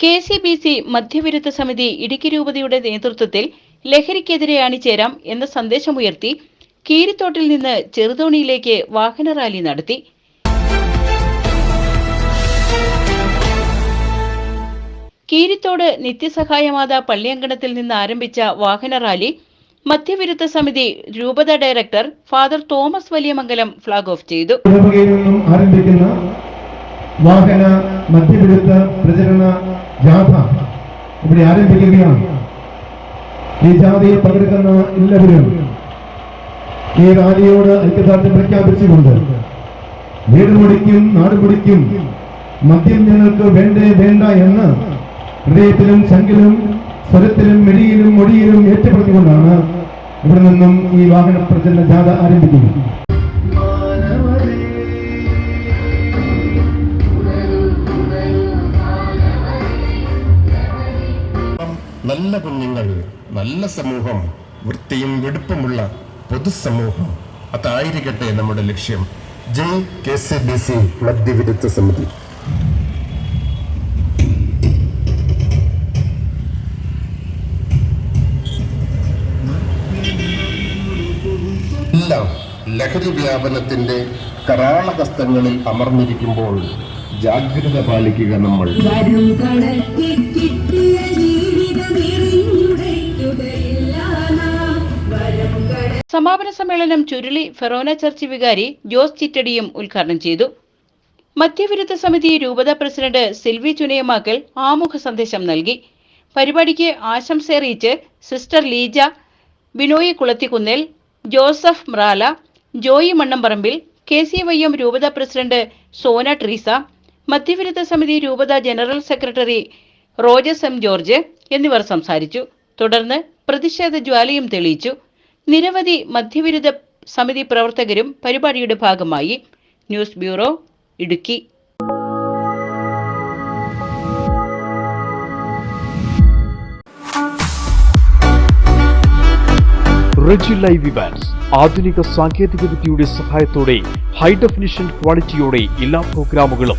K C B C മധ്യവിരുദ്ധ സമിതി ഇടുക്കി രൂപതയുടെ നേതൃത്വത്തിൽ ലഹരിക്കെതിരെ അണിചേരാം എന്ന സന്ദേശമുയർത്തി കീരിത്തോട്ടിൽ നിന്ന് ചെറുതോണിയിലേക്ക് വാഹന റാലി നടത്തി. കീരിത്തോട് നിത്യസഹായമാത പള്ളിയങ്കണത്തിൽ നിന്ന് ആരംഭിച്ച വാഹന റാലി മധ്യവിരുദ്ധ സമിതി രൂപത director father Thomas Valiyamangalam flag off ചെയ്തു. വാഹന മദ്യവിരുദ്ധ പ്രചരണ ജാഥ ഇവിടെ ആരംഭിക്കുകയാണ്. ഈ ജാഥയിൽ പങ്കെടുക്കുന്ന എല്ലാവരും ഈ റാലിയോട് ഐക്യദാർഢ്യം പ്രഖ്യാപിച്ചുകൊണ്ട് വീട് മുടിക്കും നാട് മുടിക്കും മദ്യം ഞങ്ങൾക്ക് വേണ്ടേ വേണ്ട എന്ന് ഹൃദയത്തിലും ശങ്കിലും സ്വരത്തിലും മെടിയിലും മൊഴിയിലും ഏറ്റുപറഞ്ഞുകൊണ്ടാണ് ഇവിടെ നിന്നും ഈ വാഹന പ്രചരണ ജാഥ ആരംഭിക്കുന്നത്. നല്ല കുഞ്ഞുങ്ങൾ നല്ല സമൂഹം വൃത്തിയും വെടുപ്പുമുള്ള പൊതുസമൂഹം. അതായിരിക്കട്ടെ നമ്മുടെ ലക്ഷ്യം. J K C B C മദ്യവിരുദ്ധ സമിതി. ലഹരി വ്യാപനത്തിന്റെ കരാളഹസ്തങ്ങളിൽ അമർന്നിരിക്കുമ്പോൾ ജാഗ്രത പാലിക്കുക നമ്മൾ. സമാപന സമ്മേളനം ചുരുളി ഫെറോന ചർച്ച് വികാരി ജോസ് ചിറ്റടിയും ഉദ്ഘാടനം ചെയ്തു. മധ്യവിരുദ്ധ സമിതി രൂപത പ്രസിഡന്റ് സിൽവി ചുനയമാക്കൽ ആമുഖ സന്ദേശം നൽകി. പരിപാടിക്ക് ആശംസ അറിയിച്ച് sister Leeja Binoy Kulathikunnel Joseph Mrala Joy Mannamparambil K C Y M രൂപത പ്രസിഡന്റ് സോന ട്രീസ മധ്യവിരുദ്ധ സമിതി രൂപത general secretary Rojas M George എന്നിവർ സംസാരിച്ചു. തുടർന്ന് പ്രതിഷേധ ജ്വാലയും തെളിയിച്ചു. നിരവധി മധ്യവിരുദ്ധ സമിതി പ്രവർത്തകരും പരിപാടിയുടെ ഭാഗമായി news bureau Idukki. Reji live Evans ആധുനിക സാങ്കേതിക വിദ്യയുടെ സഹായത്തോടെ ഹൈ ഡെഫിനിഷൻ ക്വാളിറ്റിയോടെ എല്ലാ പ്രോഗ്രാമുകളും